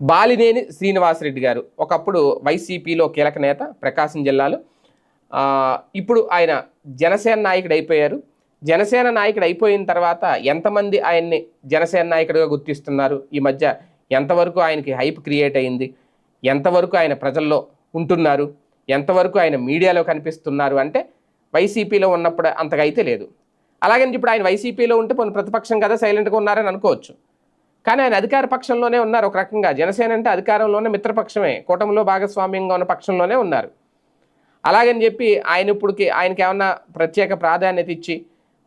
బాలినేని శ్రీనివాసరెడ్డి గారు. ఒకప్పుడు వైసీపీలో కీలక నేత ప్రకాశం జిల్లాలో. ఇప్పుడు ఆయన జనసేన నాయకుడు అయిపోయారు. జనసేన నాయకుడు అయిపోయిన తర్వాత ఎంతమంది ఆయన్ని జనసేన నాయకుడిగా గుర్తిస్తున్నారు? ఈ మధ్య ఎంతవరకు ఆయనకి హైప్ క్రియేట్ అయింది? ఎంతవరకు ఆయన ప్రజల్లో ఉంటున్నారు? ఎంతవరకు ఆయన మీడియాలో కనిపిస్తున్నారు? అంటే వైసీపీలో ఉన్నప్పుడు అంతగా అయితే లేదు. అలాగని ఇప్పుడు ఆయన వైసీపీలో ఉంటే కొన్ని ప్రతిపక్షం కదా సైలెంట్గా ఉన్నారని అనుకోవచ్చు. కానీ ఆయన అధికార పక్షంలోనే ఉన్నారు ఒక రకంగా. జనసేన అంటే అధికారంలోనే మిత్రపక్షమే. కూటమిలో భాగస్వామ్యంగా ఉన్న పక్షంలోనే ఉన్నారు. అలాగని చెప్పి ఆయన ఇప్పుడుకి ఆయనకి ఏమన్నా ప్రత్యేక ప్రాధాన్యత ఇచ్చి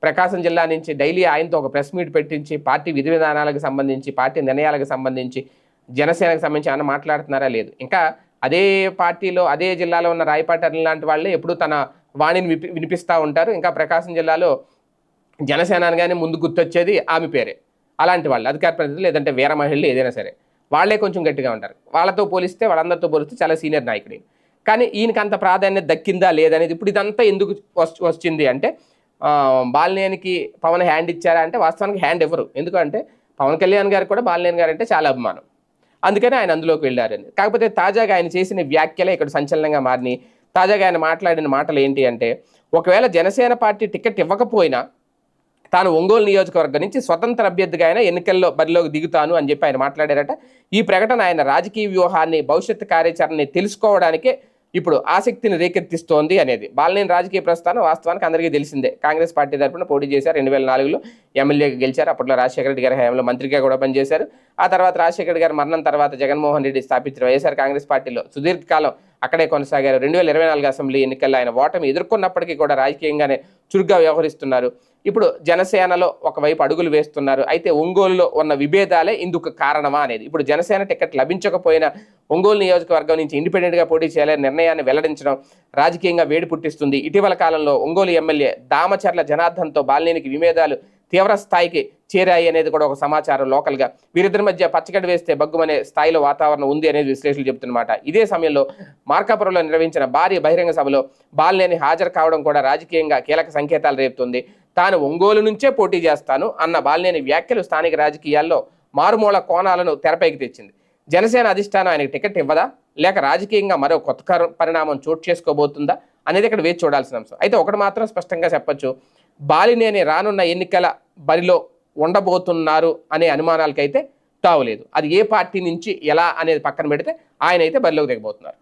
ప్రకాశం జిల్లా నుంచి డైలీ ఆయనతో ఒక ప్రెస్ మీట్ పెట్టించి పార్టీ విధి విధానాలకు సంబంధించి పార్టీ నిర్ణయాలకు సంబంధించి జనసేనకు సంబంధించి ఏమన్నా మాట్లాడుతున్నారా లేదు. ఇంకా అదే పార్టీలో అదే జిల్లాలో ఉన్న రాయపాటి లాంటి వాళ్ళే ఎప్పుడూ తన వాణిని విపి వినిపిస్తూ ఉంటారు. ఇంకా ప్రకాశం జిల్లాలో జనసేన అనగానే ముందు గుర్తొచ్చేది ఆమె పేరే. అలాంటి వాళ్ళు అధికార ప్రతినిధులు లేదంటే వీర మహిళలు ఏదైనా సరే వాళ్ళే కొంచెం గట్టిగా ఉంటారు. వాళ్ళతో పోలిస్తే వాళ్ళందరితో పోలిస్తే చాలా సీనియర్ నాయకుడు కానీ ఈయనకి అంత ప్రాధాన్యత దక్కిందా లేదనేది ఇప్పుడు ఇదంతా ఎందుకు వచ్చింది అంటే బాలినేనికి పవన్ హ్యాండ్ ఇచ్చారా అంటే వాస్తవానికి హ్యాండ్ ఇవ్వరు. ఎందుకంటే పవన్ కళ్యాణ్ గారు కూడా బాలినేని గారు అంటే చాలా అభిమానం. అందుకని ఆయన అందులోకి వెళ్ళారని కాకపోతే తాజాగా ఆయన చేసిన వ్యాఖ్యలే ఇక్కడ సంచలనంగా మారినాయి. తాజాగా ఆయన మాట్లాడిన మాటలు ఏంటి అంటే ఒకవేళ జనసేన పార్టీ టికెట్ ఇవ్వకపోయినా తాను ఒంగోలు నియోజకవర్గం నుంచి స్వతంత్ర అభ్యర్థిగా ఆయన ఎన్నికల్లో బరిలోకి దిగుతాను అని చెప్పి ఆయన మాట్లాడారట. ఈ ప్రకటన ఆయన రాజకీయ వ్యూహాన్ని భవిష్యత్తు కార్యాచరణని తెలుసుకోవడానికే ఇప్పుడు ఆసక్తిని రేకెత్తిస్తోంది అనేది. బాలనేని రాజకీయ ప్రస్థానం వాస్తవానికి అందరికీ తెలిసిందే. కాంగ్రెస్ పార్టీ తరఫున పోటీ చేశారు. రెండు వేల నాలుగులో ఎమ్మెల్యేగా గెలిచారు. అప్పట్లో రాజశేఖర రెడ్డి గారి హయాంలో మంత్రిగా కూడా పనిచేశారు. ఆ తర్వాత రాజశేఖర రెడ్డి గారి మరణం తర్వాత జగన్మోహన్ రెడ్డి స్థాపించిన వైఎస్ఆర్ కాంగ్రెస్ పార్టీలో సుదీర్ఘకాలం అక్కడే కొనసాగారు. రెండు వేల ఇరవై నాలుగు అసెంబ్లీ ఎన్నికల్లో ఆయన ఓటమి ఎదుర్కొన్నప్పటికీ కూడా రాజకీయంగానే చురుగ్గా వ్యవహరిస్తున్నారు. ఇప్పుడు జనసేనలో ఒకవైపు అడుగులు వేస్తున్నారు. అయితే ఒంగోలులో ఉన్న విభేదాలే ఇందుకు కారణమా అనేది. ఇప్పుడు జనసేన టికెట్ లభించకపోయినా ఒంగోలు నియోజకవర్గం నుంచి ఇండిపెండెంట్గా పోటీ చేయాలనే నిర్ణయాన్ని వెల్లడించడం రాజకీయంగా వేడి పుట్టిస్తుంది. ఇటీవల కాలంలో ఒంగోలు ఎమ్మెల్యే దామచర్ల జనార్దన్తో బాలినేనికి విభేదాలు తీవ్ర స్థాయికి చేరాయి అనేది కూడా ఒక సమాచారం లోకల్గా. వీరిద్దరి మధ్య పచ్చగడ్డ వేస్తే బగ్గుమనే స్థాయిలో వాతావరణం ఉంది అనేది విశ్లేషణలు చెబుతున్నమాట. ఇదే సమయంలో మార్కాపురంలో నిర్వహించిన భారీ బహిరంగ సభలో బాలినేని హాజరు కావడం కూడా రాజకీయంగా కీలక సంకేతాలు రేపుతుంది. తాను ఒంగోలు నుంచే పోటీ చేస్తాను అన్న బాలినేని వ్యాఖ్యలు స్థానిక రాజకీయాల్లో మారుమూల కోణాలను తెరపైకి తెచ్చింది. జనసేన అధిష్టానం ఆయనకు టికెట్ ఇవ్వదా? లేక రాజకీయంగా మరో కొత్త పరిణామం చోటు చేసుకోబోతుందా? అనేది ఇక్కడ వేచి చూడాల్సిన అంశం. అయితే ఒకటి మాత్రం స్పష్టంగా చెప్పొచ్చు. బాలినేని రానున్న ఎన్నికల బరిలో ఉండబోతున్నారు అనే అనుమానాలకైతే తావులేదు. అది ఏ పార్టీ నుంచి ఎలా అనేది పక్కన పెడితే ఆయన అయితే బరిలోకి దిగబోతున్నారు.